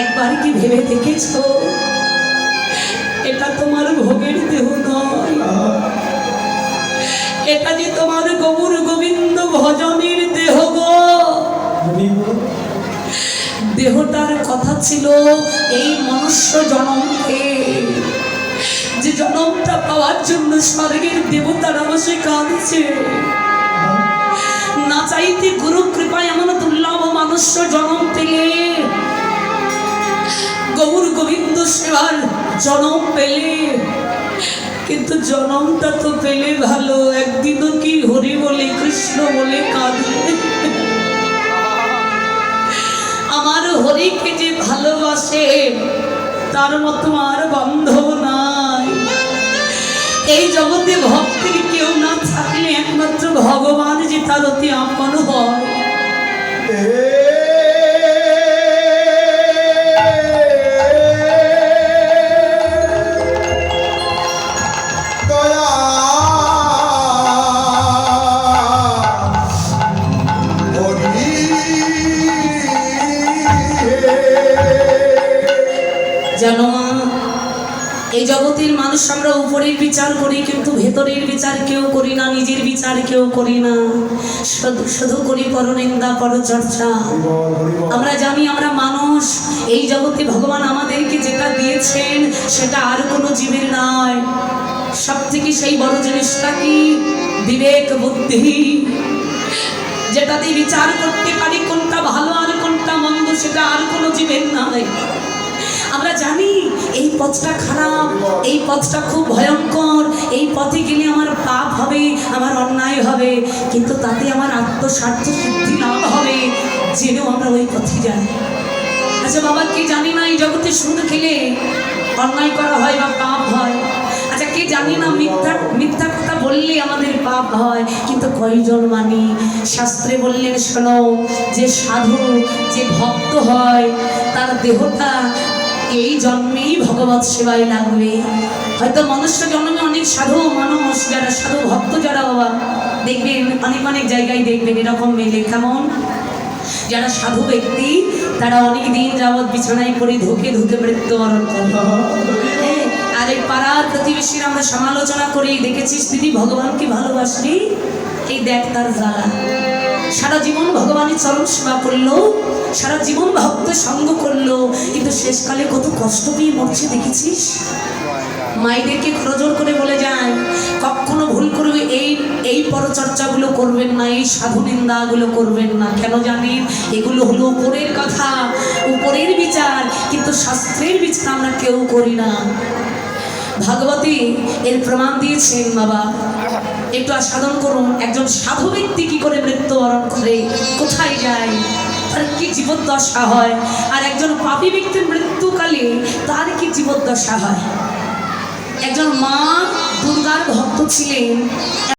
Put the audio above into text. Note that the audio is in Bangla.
একবার কি ভেবে দেখেছ? এটা তোমার ভোগের দেহ এটা যে তোমার গৌর গোবিন্দ ভজনের দেহ গো। দেহটার কথা ছিল এই মনুষ্য জনমকে। যে জনমটা পাওয়ার জন্য স্বর্গের দেবতারা বসে কাঁদছে। না চাইতে গুরু কৃপায় এমন দুর্লভ মনুষ্য জনম গৌর গোবিন্দ সেবার জনম পেলে। কিন্তু জনমটা তো পেলে ভালো। একদিনও কি হরি বলে, কৃষ্ণ বলে কাঁদলে আমার হরিকে যে ভালোবাসে, তার মতো আর বান্ধব নাই। এই জগতে ভক্তির কেউ না থাকলে একমাত্র ভগবান যে তার অতি আপন হয়। মা, এই জগতের মানুষ আমরা উপরের বিচার করি, কিন্তু ভেতরের বিচার কেউ করি না, নিজের বিচার কেউ করি না। শুধু শুধু করি পরনিন্দা, পরচর্চা। আমরা জানি আমরা মানুষ, এই জগতে ভগবান আমাদেরকে যেটা দিয়েছেন, সেটা আর কোনো জীবের নয়। সব থেকে সেই বড় জিনিসটা কি? বিবেক, বুদ্ধি। যেটা দিয়ে বিচার করতে পারি কোনটা ভালো আর কোনটা মন্দ, সেটা আর কোনো জীবের নয়। আমরা জানি এই পথটা খারাপ, এই পথটা খুব ভয়ঙ্কর, এই পথে গেলে আমার পাপ হবে, আমার অন্যায় হবে, কিন্তু তাতে আমার আত্মস্বার্থ সিদ্ধি লাভ হবে, জেনেও আমরা ওই পথে যাই। আচ্ছা বাবা, কে জানি না এই জগতে সুদ খেলে অন্যায় করা হয় বা পাপ হয়? আচ্ছা কে জানি না মিথ্যা মিথ্যা কথা বললে আমাদের পাপ হয়, কিন্তু কয়জন মানি? শাস্ত্রে বললেন, শোনো, যে সাধু, যে ভক্ত হয়, তার দেহটা এই জন্মেই ভগবত সেবায় লাগবে। হয়তো মনুষ্য জন্মে অনেক সাধু মানুষ যারা সাধু ভক্ত যারা বাবা দেখবেন অনেক অনেক জায়গায় দেখবেন এরকম মেলে। কেমন? যারা সাধু ব্যক্তি তারা অনেক দিন যাবৎ বিছানায় পড়ে ধুকে ধুকে মৃত্যুবরণ করে। হ্যাঁ, আর এই পাড়ার প্রতিবেশীর আমরা সমালোচনা করি দেখেছিস দিদি ভগবানকে ভালোবাসলি? এই দেখ তার জ্বালা। সারা জীবন ভগবানের চরম সেবা করল সারা জীবন ভক্ত সঙ্গ শেষকালে কত কষ্ট পেয়ে মরছে দেখেছিস? মাইদেরকে খরজোর করে বলে যায়, কখনো ভুল করবে এই এই পরচর্চাগুলো করবেন না, এই সাধু নিন্দাগুলো করবেন না। কেন জানেন? এগুলো হলো উপরের কথা, উপরের বিচার। কিন্তু শাস্ত্রের বিচার আমরা কেউ করি না। ভাগবতী এর প্রমাণ দিয়েছেন, বাবা। একটু আস্বাদন করুন, একজন সাধু ব্যক্তি কি করে মৃত্যুবরণ করে? কোথায় যায়? তার কি জীবদ্দশা হয়। আর একজন পাপী ব্যক্তির মৃত্যুকালে তার কি জীবদ্দশা হয়। একজন মা দুর্গার ভক্ত ছিলেন।